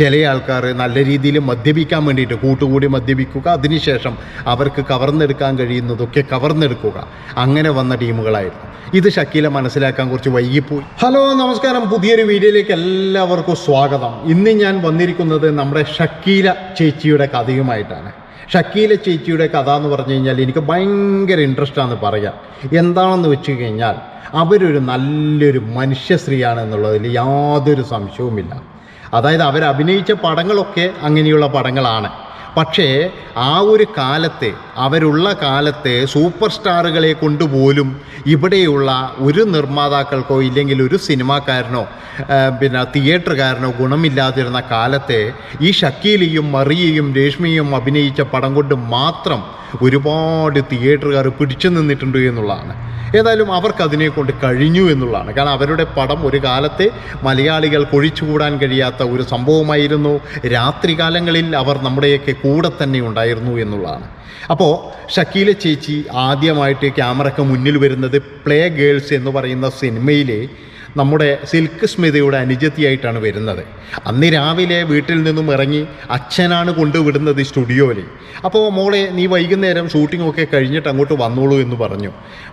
ചില ആൾക്കാർ നല്ല രീതിയിൽ മദ്യപിക്കാൻ വേണ്ടിയിട്ട് കൂട്ടുകൂടി മദ്യപിക്കുക അതിനുശേഷം അവർക്ക് കവർന്നെടുക്കാൻ കഴിയുന്നതൊക്കെ കവർന്നെടുക്കുക. അങ്ങനെ വന്ന ടീമുകളായിരുന്നു. ഇത് ഷക്കീല മനസ്സിലാക്കാൻ കുറച്ച് വൈകിപ്പോയി. ഹലോ നമസ്കാരം. പുതിയൊരു വീഡിയോയിലേക്ക് എല്ലാവർക്കും സ്വാഗതം. ഇന്ന് ഞാൻ വന്നിരിക്കുന്നത് നമ്മുടെ ഷക്കീല ചേച്ചിയുടെ കഥയുമായിട്ടാണ്. ഷക്കീല ചേച്ചിയുടെ കഥ എന്ന് പറഞ്ഞു കഴിഞ്ഞാൽ എനിക്ക് ഭയങ്കര ഇൻട്രസ്റ്റ് ആണെന്ന് പറയാം. എന്താണെന്ന് വെച്ച് കഴിഞ്ഞാൽ അവരൊരു നല്ലൊരു മനുഷ്യ സ്ത്രീയാണ് എന്നുള്ളതിൽ യാതൊരു സംശയവുമില്ല. അതായത് അവർ അഭിനയിച്ച പടങ്ങളൊക്കെ അങ്ങനെയുള്ള പടങ്ങളാണ്. പക്ഷേ ആ ഒരു കാലത്തെ അവരുള്ള കാലത്തെ സൂപ്പർ സ്റ്റാറുകളെ കൊണ്ടുപോലും ഇവിടെയുള്ള ഒരു നിർമ്മാതാക്കൾക്കോ ഇല്ലെങ്കിൽ ഒരു സിനിമാക്കാരനോ പിന്നെ തിയേറ്ററുകാരനോ ഗുണമില്ലാതിരുന്ന കാലത്തെ ഈ ഷക്കീലിയും മറിയയും രേഷ്മിയും അഭിനയിച്ച പടം കൊണ്ട് മാത്രം ഒരുപാട് തിയേറ്ററുകാർ പിടിച്ചു നിന്നിട്ടുണ്ട് എന്നുള്ളതാണ്. ഏതായാലും അവർക്ക് അതിനെ കൊണ്ട് കഴിഞ്ഞു എന്നുള്ളതാണ്. കാരണം അവരുടെ പടം ഒരു കാലത്തെ മലയാളികൾ കൊഴിച്ചുകൂടാൻ കഴിയാത്ത ഒരു സംഭവമായിരുന്നു. രാത്രികാലങ്ങളിൽ അവർ നമ്മുടെയൊക്കെ കൂടെ തന്നെ ഉണ്ടായിരുന്നു എന്നുള്ളതാണ്. അപ്പോൾ ഷക്കീല ചേച്ചി ആദ്യമായിട്ട് ക്യാമറയ്ക്ക് മുന്നിൽ വരുന്നത് പ്ലേ ഗേൾസ് എന്ന് പറയുന്ന സിനിമയിലെ നമ്മുടെ സിൽക്ക് സ്മിതയുടെ അനുജത്തിയായിട്ടാണ് വരുന്നത്. അന്ന് രാവിലെ വീട്ടിൽ നിന്നും ഇറങ്ങി അച്ഛനാണ് കൊണ്ടുവിടുന്നത് സ്റ്റുഡിയോയിൽ അപ്പോൾ മോളെ നീ വൈകുന്നേരം ഷൂട്ടിംഗ് ഒക്കെ കഴിഞ്ഞിട്ട് അങ്ങോട്ട് വന്നോളൂ എന്ന് പറഞ്ഞു.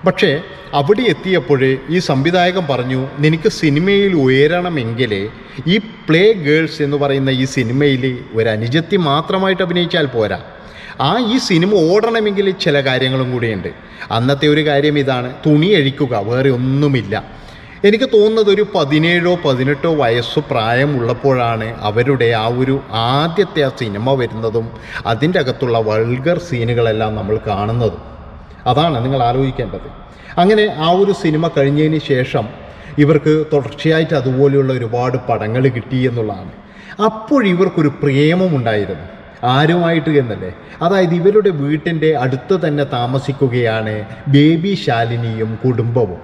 പക്ഷേ അവിടെ എത്തിയപ്പോൾ ഈ സംവിധായകൻ പറഞ്ഞു നിനക്ക് സിനിമയിൽ ഉയരണമെങ്കിൽ ഈ പ്ലേ ഗേൾസ് എന്ന് പറയുന്ന ഈ സിനിമയിൽ ഒരു അനുജത്തി മാത്രമായിട്ട് അഭിനയിച്ചാൽ പോരാ. ആ ഈ സിനിമ ഓടണമെങ്കിൽ ചില കാര്യങ്ങളും കൂടിയുണ്ട്. അന്നത്തെ ഒരു കാര്യം ഇതാണ് തുണി അഴിക്കുക വേറെ ഒന്നുമില്ല. എനിക്ക് തോന്നുന്നത് ഒരു പതിനേഴോ പതിനെട്ടോ വയസ്സ് പ്രായമുള്ളപ്പോഴാണ് അവരുടെ ആ ഒരു ആദ്യത്തെ ആ സിനിമ വരുന്നതും അതിന്റെ അകത്തുള്ള വൾഗർ സീനുകളെല്ലാം നമ്മൾ കാണുന്നതും. അതാണ് നിങ്ങൾ ആലോചിക്കേണ്ടത്. അങ്ങനെ ആ ഒരു സിനിമ കഴിഞ്ഞതിന് ശേഷം ഇവർക്ക് തുടർച്ചയായിട്ട് അതുപോലെയുള്ള ഒരുപാട് പടങ്ങൾ കിട്ടി എന്നുള്ളതാണ്. അപ്പോഴിവർക്കൊരു പ്രേമമുണ്ടായിരുന്നു. ആരുമായിട്ട് എന്നല്ലേ? അതായത് ഇവരുടെ വീട്ടിന്റെ അടുത്ത് തന്നെ താമസിക്കുകയാണ് ബേബി ശാലിനിയും കുടുംബവും.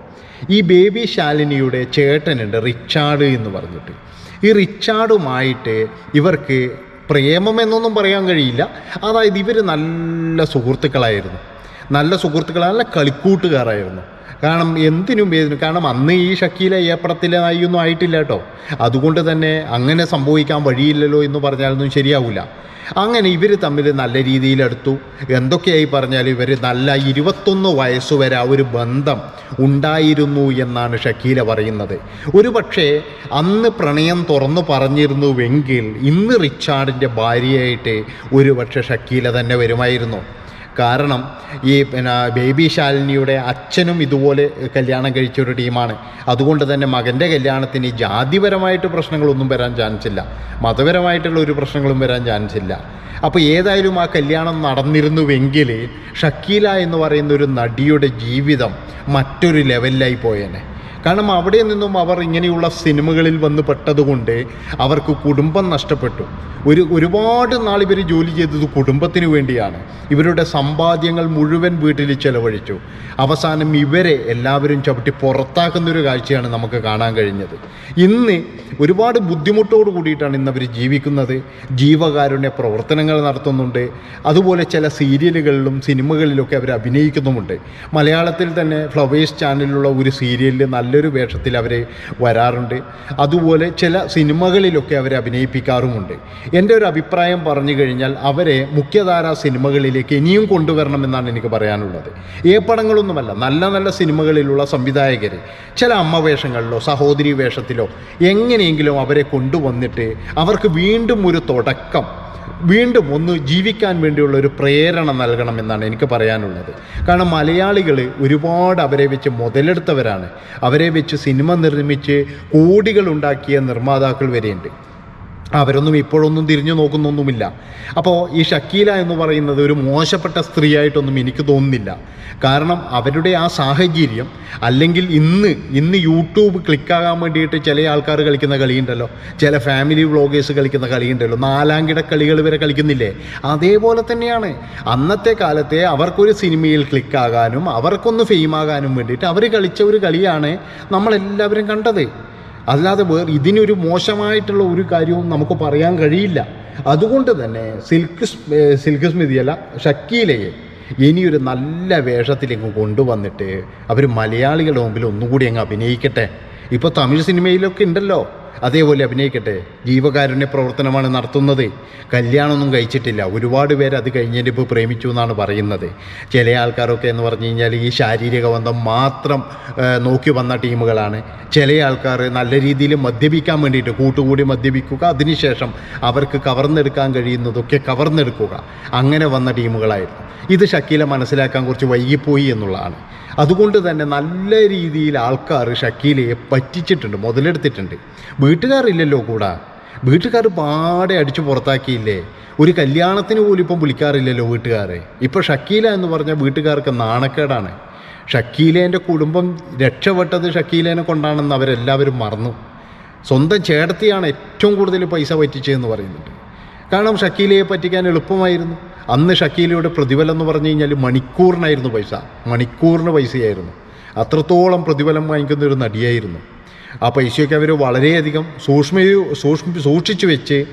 ഈ ബേബി ശാലിനിയുടെ ചേട്ടനുണ്ട് റിച്ചാർഡ് എന്ന് പറഞ്ഞിട്ട്. ഈ റിച്ചാർഡുമായിട്ട് ഇവർക്ക് പ്രേമം എന്നൊന്നും പറയാൻ കഴിയില്ല. അതായത് ഇവർ നല്ല സുഹൃത്തുക്കളായിരുന്നു. നല്ല സുഹൃത്തുക്കൾ നല്ല കളിക്കൂട്ടുകാരായിരുന്നു. കാരണം എന്തിനും ഏതിനും കാരണം അന്ന് ഈ ഷക്കീല ഏപ്പടത്തിലെ നായിയൊന്നും ആയിട്ടില്ല കേട്ടോ. അതുകൊണ്ട് തന്നെ അങ്ങനെ സംഭവിക്കാൻ വഴിയില്ലല്ലോ എന്ന് പറഞ്ഞാലൊന്നും ശരിയാവില്ല അങ്ങനെ ഇവർ തമ്മിൽ നല്ല രീതിയിലെടുത്തു എന്തൊക്കെയായി പറഞ്ഞാൽ ഇവർ നല്ല ഇരുപത്തൊന്ന് വയസ്സുവരെ ആ ഒരു ബന്ധം ഉണ്ടായിരുന്നു എന്നാണ് ഷക്കീല പറയുന്നത്. ഒരു പക്ഷേ അന്ന് പ്രണയം തുറന്നു പറഞ്ഞിരുന്നുവെങ്കിൽ ഇന്ന് റിച്ചാർഡിന്റെ ഭാര്യയായിട്ട് ഒരു പക്ഷേ ഷക്കീല തന്നെ വരുമായിരുന്നു. കാരണം ഈ പിന്നെ ബേബി ശാലിനിയുടെ അച്ഛനും ഇതുപോലെ കല്യാണം കഴിച്ച ഒരു ടീമാണ്. അതുകൊണ്ട് തന്നെ മകന്റെ കല്യാണത്തിന് ജാതിപരമായിട്ട് പ്രശ്നങ്ങളൊന്നും വരാൻ ചാൻസ് ഇല്ല. മതപരമായിട്ടുള്ള ഒരു പ്രശ്നങ്ങളും വരാൻ ചാൻസ് ഇല്ല. അപ്പോൾ ഏതായാലും ആ കല്യാണം നടന്നിരുന്നുവെങ്കിൽ ഷക്കീല എന്ന് പറയുന്ന ഒരു നടിയുടെ ജീവിതം മറ്റൊരു ലെവലിലായി പോയേനെ. കാരണം അവിടെ നിന്നും അവർ ഇങ്ങനെയുള്ള സിനിമകളിൽ വന്ന് പെട്ടതുകൊണ്ട് അവർക്ക് കുടുംബം നഷ്ടപ്പെട്ടു. ഒരു ഒരുപാട് നാൾ ഇവർ ജോലി ചെയ്തത് കുടുംബത്തിന് വേണ്ടിയാണ്. ഇവരുടെ സമ്പാദ്യങ്ങൾ മുഴുവൻ വീട്ടിൽ ചെലവഴിച്ചു. അവസാനം ഇവരെ എല്ലാവരും ചവിട്ടി പുറത്താക്കുന്ന ഒരു കാഴ്ചയാണ് നമുക്ക് കാണാൻ കഴിഞ്ഞത്. ഇന്ന് ഒരുപാട് ബുദ്ധിമുട്ടോട് കൂടിയിട്ടാണ് ഇന്ന് അവർ ജീവിക്കുന്നത്. ജീവകാരുണ്യ പ്രവർത്തനങ്ങൾ നടത്തുന്നുണ്ട്. അതുപോലെ ചില സീരിയലുകളിലും സിനിമകളിലൊക്കെ അവർ അഭിനയിക്കുന്നുമുണ്ട്. മലയാളത്തിൽ തന്നെ ഫ്ലവേഴ്സ് ചാനലിലുള്ള ഒരു സീരിയലിൽ നല്ലൊരു വേഷത്തിൽ അവർ വരാറുണ്ട്. അതുപോലെ ചില സിനിമകളിലൊക്കെ അവരെ അഭിനയിപ്പിക്കാറുമുണ്ട്. എന്റെ ഒരു അഭിപ്രായം പറഞ്ഞു കഴിഞ്ഞാൽ അവരെ മുഖ്യധാരാ സിനിമകളിലേക്ക് ഇനിയും കൊണ്ടുവരണമെന്നാണ് എനിക്ക് പറയാനുള്ളത്. ഏ പടങ്ങളൊന്നുമല്ല നല്ല നല്ല സിനിമകളിലുള്ള സംവിധായകർ ചില അമ്മ വേഷങ്ങളിലോ സഹോദരി വേഷത്തിലോ എങ്ങനെയെങ്കിലും അവരെ കൊണ്ടുവന്നിട്ട് അവർക്ക് വീണ്ടും ഒരു തുടക്കം വീണ്ടും ഒന്ന് ജീവിക്കാൻ വേണ്ടിയുള്ള ഒരു പ്രേരണ നൽകണം എന്നാണ് എനിക്ക് പറയാനുള്ളത്. കാരണം മലയാളികൾ ഒരുപാട് അവരെ വെച്ച് മുതലെടുത്തവരാണ്. അവരെ വെച്ച് സിനിമ നിർമ്മിച്ച് കോടികൾ ഉണ്ടാക്കിയ നിർമ്മാതാക്കൾ വരെയുണ്ട്. അവരൊന്നും ഇപ്പോഴൊന്നും തിരിഞ്ഞു നോക്കുന്നൊന്നുമില്ല. അപ്പോൾ ഈ ഷക്കീല എന്ന് പറയുന്നത് ഒരു മോശപ്പെട്ട സ്ത്രീയായിട്ടൊന്നും എനിക്ക് തോന്നുന്നില്ല. കാരണം അവരുടെ ആ സാഹചര്യം അല്ലെങ്കിൽ ഇന്ന് ഇന്ന് യൂട്യൂബ് ക്ലിക്കാകാൻ വേണ്ടിയിട്ട് ചില ആൾക്കാർ കളിക്കുന്ന കളിയുണ്ടല്ലോ. ചില ഫാമിലി വ്ളോഗേഴ്സ് കളിക്കുന്ന കളിയുണ്ടല്ലോ. നാലാംകിട കളികൾ വരെ കളിക്കുന്നില്ലേ? അതേപോലെ തന്നെയാണ്. അന്നത്തെ കാലത്തെ അവർക്കൊരു സിനിമയിൽ ക്ലിക്കാകാനും അവർക്കൊന്ന് ഫെയിമാകാനും വേണ്ടിയിട്ട് അവർ കളിച്ച ഒരു കളിയാണ് നമ്മളെല്ലാവരും കണ്ടത്. അല്ലാതെ വേറെ ഇതിനൊരു മോശമായിട്ടുള്ള ഒരു കാര്യവും നമുക്ക് പറയാൻ കഴിയില്ല. അതുകൊണ്ട് തന്നെ സിൽക്ക് സിൽക്ക് സ്മിതിയല്ല ഷക്കീലയെ ഇനിയൊരു നല്ല വേഷത്തിലേക്ക് കൊണ്ടുവന്നിട്ട് അവർ മലയാളികളുടെ മുമ്പിൽ ഒന്നുകൂടി അങ്ങ് അഭിനയിക്കട്ടെ. ഇപ്പോൾ തമിഴ് സിനിമയിലൊക്കെ ഉണ്ടല്ലോ. അതേപോലെ അഭിനയിക്കട്ടെ. ജീവകാരുണ്യ പ്രവർത്തനമാണ് നടത്തുന്നത്. കല്യാണമൊന്നും കഴിച്ചിട്ടില്ല. ഒരുപാട് പേര് അത് കഴിഞ്ഞതിന് ഇപ്പോൾ പ്രേമിച്ചു എന്നാണ് പറയുന്നത്. ചില ആൾക്കാരൊക്കെ എന്ന് പറഞ്ഞു കഴിഞ്ഞാൽ ഈ ശാരീരിക ബന്ധം മാത്രം നോക്കി വന്ന ടീമുകളാണ്. ചില ആൾക്കാർ നല്ല രീതിയിൽ മദ്യപിക്കാൻ വേണ്ടിയിട്ട് കൂട്ടുകൂടി മദ്യപിക്കുക. അതിനുശേഷം അവർക്ക് കവർന്നെടുക്കാൻ കഴിയുന്നതൊക്കെ കവർന്നെടുക്കുക. അങ്ങനെ വന്ന ടീമുകളായിരുന്നു. ഇത് ഷക്കീല മനസ്സിലാക്കാൻ കുറച്ച് വൈകിപ്പോയി എന്നുള്ളതാണ്. അതുകൊണ്ട് തന്നെ നല്ല രീതിയിൽ ആൾക്കാർ ഷക്കീലയെ പറ്റിച്ചിട്ടുണ്ട് മുതലെടുത്തിട്ടുണ്ട്. വീട്ടുകാരില്ലല്ലോ കൂടാ. വീട്ടുകാർ പാടെ അടിച്ചു പുറത്താക്കിയില്ലേ? ഒരു കല്യാണത്തിന് പോലും ഇപ്പം വിളിക്കാറില്ലല്ലോ വീട്ടുകാരെ. ഇപ്പോൾ ഷക്കീല എന്ന് പറഞ്ഞാൽ വീട്ടുകാർക്ക് നാണക്കേടാണ്. ഷക്കീലേന്റെ കുടുംബം രക്ഷപ്പെട്ടത് ഷക്കീലേനെ കൊണ്ടാണെന്ന് അവരെല്ലാവരും മറന്നു. സ്വന്തം ചേട്ടത്തിയാണ് ഏറ്റവും കൂടുതൽ പൈസ പറ്റിച്ചതെന്ന് പറയുന്നുണ്ട്. കാരണം ഷക്കീലയെ പറ്റിക്കാൻ എളുപ്പമായിരുന്നു. അന്ന് ഷക്കീലയുടെ പ്രതിഫലം എന്ന് പറഞ്ഞു കഴിഞ്ഞാൽ മണിക്കൂറിനായിരുന്നു പൈസ. മണിക്കൂറിന് പൈസയായിരുന്നു. അത്രത്തോളം പ്രതിഫലം വാങ്ങിക്കുന്ന ഒരു നടിയായിരുന്നു. ആ പൈസയൊക്കെ അവർ വളരെയധികം സൂക്ഷ്മ സൂക്ഷ്മ സൂക്ഷിച്ചു വെച്ച്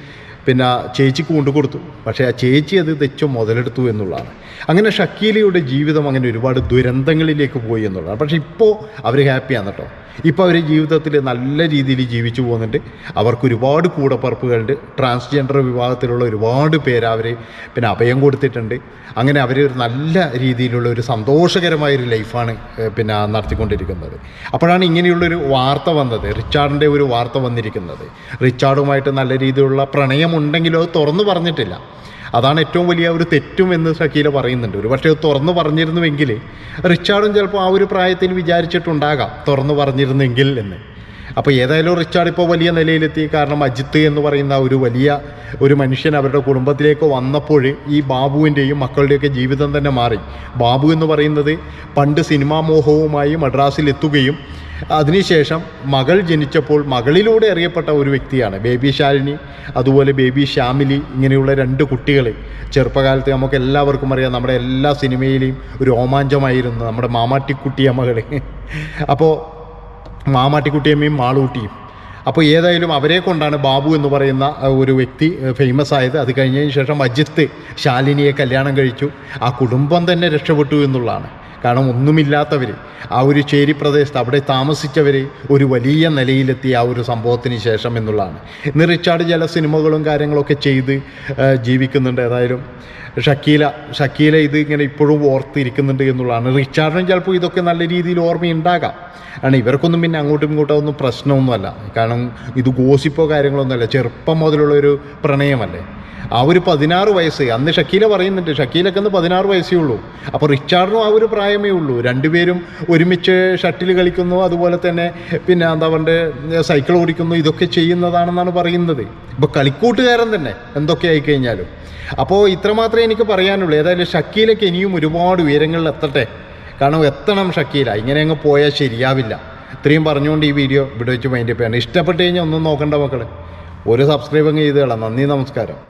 പിന്നെ ചേച്ചിക്ക് കൊണ്ടു കൊടുത്തു. പക്ഷേ ആ ചേച്ചി അത് തെച്ചു മുതലെടുത്തു എന്നുള്ളതാണ്. അങ്ങനെ ഷക്കീലയുടെ ജീവിതം അങ്ങനെ ഒരുപാട് ദുരന്തങ്ങളിലേക്ക് പോയി എന്നുള്ളതാണ്. പക്ഷേ ഇപ്പോൾ അവർ ഹാപ്പിയാണ് കേട്ടോ. ഇപ്പോൾ അവർ ജീവിതത്തിൽ നല്ല രീതിയിൽ ജീവിച്ചു പോകുന്നുണ്ട്. അവർക്ക് ഒരുപാട് കൂടപ്പറപ്പുകളുണ്ട്. ട്രാൻസ്ജെൻഡർ വിഭാഗത്തിലുള്ള ഒരുപാട് പേര് അവർ പിന്നെ അഭയം കൊടുത്തിട്ടുണ്ട്. അങ്ങനെ അവർ ഒരു നല്ല രീതിയിലുള്ള ഒരു സന്തോഷകരമായ ഒരു ലൈഫാണ് പിന്നെ നടത്തിക്കൊണ്ടിരിക്കുന്നത്. അപ്പോഴാണ് ഇങ്ങനെയുള്ളൊരു വാർത്ത വന്നത്. റിച്ചാർഡിന്റെ ഒരു വാർത്ത വന്നിരിക്കുന്നത്. റിച്ചാർഡുമായിട്ട് നല്ല രീതിയിലുള്ള പ്രണയമുണ്ടെങ്കിലും അത് തുറന്നു പറഞ്ഞിട്ടില്ല. അതാണ് ഏറ്റവും വലിയ ഒരു തെറ്റും എന്ന് ഷക്കീല പറയുന്നുണ്ട്. ഒരു പക്ഷേ തുറന്നു പറഞ്ഞിരുന്നുവെങ്കിൽ റിച്ചാർഡും ചിലപ്പോൾ ആ ഒരു പ്രായത്തിൽ വിചാരിച്ചിട്ടുണ്ടാകാം തുറന്നു പറഞ്ഞിരുന്നെങ്കിൽ എന്ന്. അപ്പോൾ ഏതായാലും റിച്ചാർഡ് ഇപ്പോൾ വലിയ നിലയിലെത്തി. കാരണം അജിത്ത് എന്ന് പറയുന്ന ഒരു വലിയ ഒരു മനുഷ്യൻ അവരുടെ കുടുംബത്തിലേക്ക് വന്നപ്പോൾ ഈ ബാബുവിന്റെയും മക്കളുടെയൊക്കെ ജീവിതം തന്നെ മാറി. ബാബു എന്ന് പറയുന്നത് പണ്ട് സിനിമാ മോഹവുമായി മദ്രാസിൽ എത്തുകയും അതിനുശേഷം മകൾ ജനിച്ചപ്പോൾ മകളിലൂടെ അറിയപ്പെട്ട ഒരു വ്യക്തിയാണ് ബേബി ശാലിനി. അതുപോലെ ബേബി ശ്യാമിലി ഇങ്ങനെയുള്ള രണ്ട് കുട്ടികൾ ചെറുപ്പകാലത്ത് നമുക്ക് എല്ലാവർക്കും അറിയാം നമ്മുടെ എല്ലാ സിനിമയിലെയും ഒരു രോമാഞ്ചമായിരുന്നു നമ്മുടെ മാമാട്ടിക്കുട്ടിയമ്മകൾ അപ്പോൾ മാമാട്ടിക്കുട്ടിയമ്മയും മാളൂട്ടിയും. അപ്പോൾ ഏതായാലും അവരെ കൊണ്ടാണ് ബാബു എന്ന് പറയുന്ന ഒരു വ്യക്തി ഫേമസ് ആയത്. അത് കഴിഞ്ഞതിന് ശേഷം അജിത്ത് ശാലിനിയെ കല്യാണം കഴിച്ചു. ആ കുടുംബം തന്നെ രക്ഷപ്പെട്ടു എന്നുള്ളതാണ്. കാരണം ഒന്നുമില്ലാത്തവർ ആ ഒരു ചേരി പ്രദേശത്ത് അവിടെ താമസിച്ചവർ ഒരു വലിയ നിലയിലെത്തിയ ആ ഒരു സംഭവത്തിന് ശേഷം എന്നുള്ളതാണ്. ഇന്ന് റിച്ചാർഡ് ചില സിനിമകളും കാര്യങ്ങളൊക്കെ ചെയ്ത് ജീവിക്കുന്നുണ്ട്. ഏതായാലും ഷക്കീല ഷക്കീല ഇത് ഇങ്ങനെ ഇപ്പോഴും ഓർത്തിരിക്കുന്നുണ്ട് എന്നുള്ളതാണ്. റിച്ചാർഡിനും ചിലപ്പോൾ ഇതൊക്കെ നല്ല രീതിയിൽ ഓർമ്മയുണ്ടാകാം. ആണ് ഇവർക്കൊന്നും പിന്നെ അങ്ങോട്ടും ഇങ്ങോട്ടും ഒന്നും പ്രശ്നമൊന്നുമല്ല. കാരണം ഇത് ഗോസിപ്പോ കാര്യങ്ങളൊന്നുമല്ല. ചെറുപ്പം മുതലുള്ള ഒരു പ്രണയമല്ലേ. ആ ഒരു പതിനാറ് വയസ്സ്. അന്ന് ഷക്കീല പറയുന്നുണ്ട് ഷക്കീലൊക്കെ അന്ന് പതിനാറ് വയസ്സേ ഉള്ളൂ. അപ്പോൾ റിച്ചാർഡിനും ആ ഒരു പ്രായമേ ഉള്ളൂ. രണ്ടുപേരും ഒരുമിച്ച് ഷട്ടിൽ കളിക്കുന്നു അതുപോലെ തന്നെ പിന്നെ എന്താ പറയുക സൈക്കിൾ ഓടിക്കുന്നു ഇതൊക്കെ ചെയ്യുന്നതാണെന്നാണ് പറയുന്നത്. ഇപ്പോൾ കളിക്കൂട്ടുകാരൻ തന്നെ എന്തൊക്കെ ആയിക്കഴിഞ്ഞാലും. അപ്പോൾ ഇത്രമാത്രമേ എനിക്ക് പറയാനുള്ളൂ. ഏതായാലും ഷക്കീലൊക്കെ ഇനിയും ഒരുപാട് ഉയരങ്ങളിൽ എത്തട്ടെ. കാരണം എത്തണം ഷക്കീല. ഇങ്ങനെ അങ്ങ് പോയാൽ ശരിയാവില്ല. ഇത്രയും പറഞ്ഞുകൊണ്ട് ഈ വീഡിയോ ഇവിടെ വെച്ച് മൈൻഡ് ചെയ്യാണ്. ഇഷ്ടപ്പെട്ട് കഴിഞ്ഞാൽ ഒന്നും നോക്കണ്ട മക്കളെ. ഒരു സബ്സ്ക്രൈബ് അങ്ങ് ചെയ്ത് കളാം നന്ദി നമസ്കാരം.